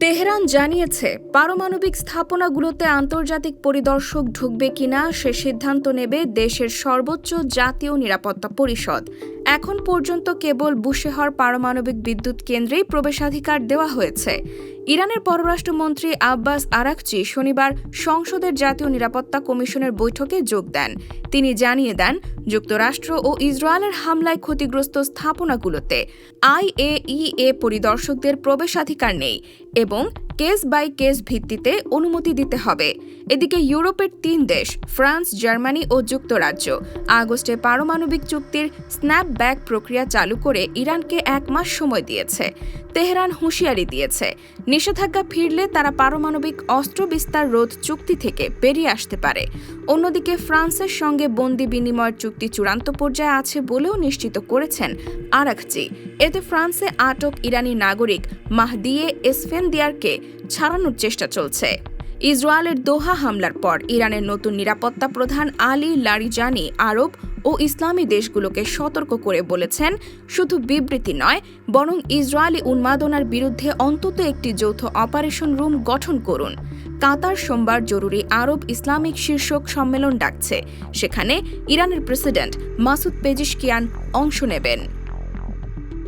Tehran জানিয়েছে, পারমাণবিক স্থাপনাগুলোতে আন্তর্জাতিক পরিদর্শক ঢুকবে কিনা সে সিদ্ধান্ত নেবে দেশের সর্বোচ্চ জাতীয় নিরাপত্তা পরিষদ। এখন পর্যন্ত কেবল বুশেহর পারমাণবিক বিদ্যুৎ কেন্দ্রেই প্রবেশাধিকার দেওয়া হয়েছে। ইরানের পররাষ্ট্রমন্ত্রী আব্বাস আরাকচি শনিবার সংসদের জাতীয় নিরাপত্তা কমিশনের বৈঠকে যোগ দেন। তিনি জানিয়ে দেন, যুক্তরাষ্ট্র ও ইসরায়েলের হামলায় ক্ষতিগ্রস্ত স্থাপনাগুলোতে আইএইএ পরিদর্শকদের প্রবেশাধিকার নেই এবং কেস বাই কেস ভিত্তিতে অনুমতি দিতে হবে। এদিকে ইউরোপের তিন দেশ, ফ্রান্স, জার্মানি ও যুক্তরাজ্য, আগস্টে পারমাণবিক চুক্তির স্ন্যাপব্যাক প্রক্রিয়া চালু করে ইরানকে এক মাস সময় দিয়েছে। তেহরান হুঁশিয়ারি দিয়েছে, নিষেধাজ্ঞা ফিরলে তারা পারমাণবিক অস্ত্র বিস্তার রোধ চুক্তি থেকে বেরিয়ে আসতে পারে। অন্যদিকে ফ্রান্সের সঙ্গে বন্দি বিনিময়ের চুক্তি চূড়ান্ত পর্যায়ে আছে বলেও নিশ্চিত করেছেন আরাকচি। এতে ফ্রান্সে আটক ইরানি নাগরিক মাহদিয়ে এসফেনদিয়ারকে ছাড়ানোর চেষ্টা চলছে। ইসরায়েলের দোহা হামলার পর ইরানের নতুন নিরাপত্তা প্রধান আলী লারিজানি আরব ও ইসলামী দেশগুলোকে সতর্ক করে বলেছেন, শুধু বিবৃতি নয়, বরং ইসরায়েলি উন্মাদনার বিরুদ্ধে অন্তত একটি যৌথ অপারেশন রুম গঠন করুন। কাতার সোমবার জরুরি আরব ইসলামিক শীর্ষক সম্মেলন ডাকছে। সেখানে ইরানের প্রেসিডেন্ট মাসুদ পেজিশকিয়ান অংশ নেবেন।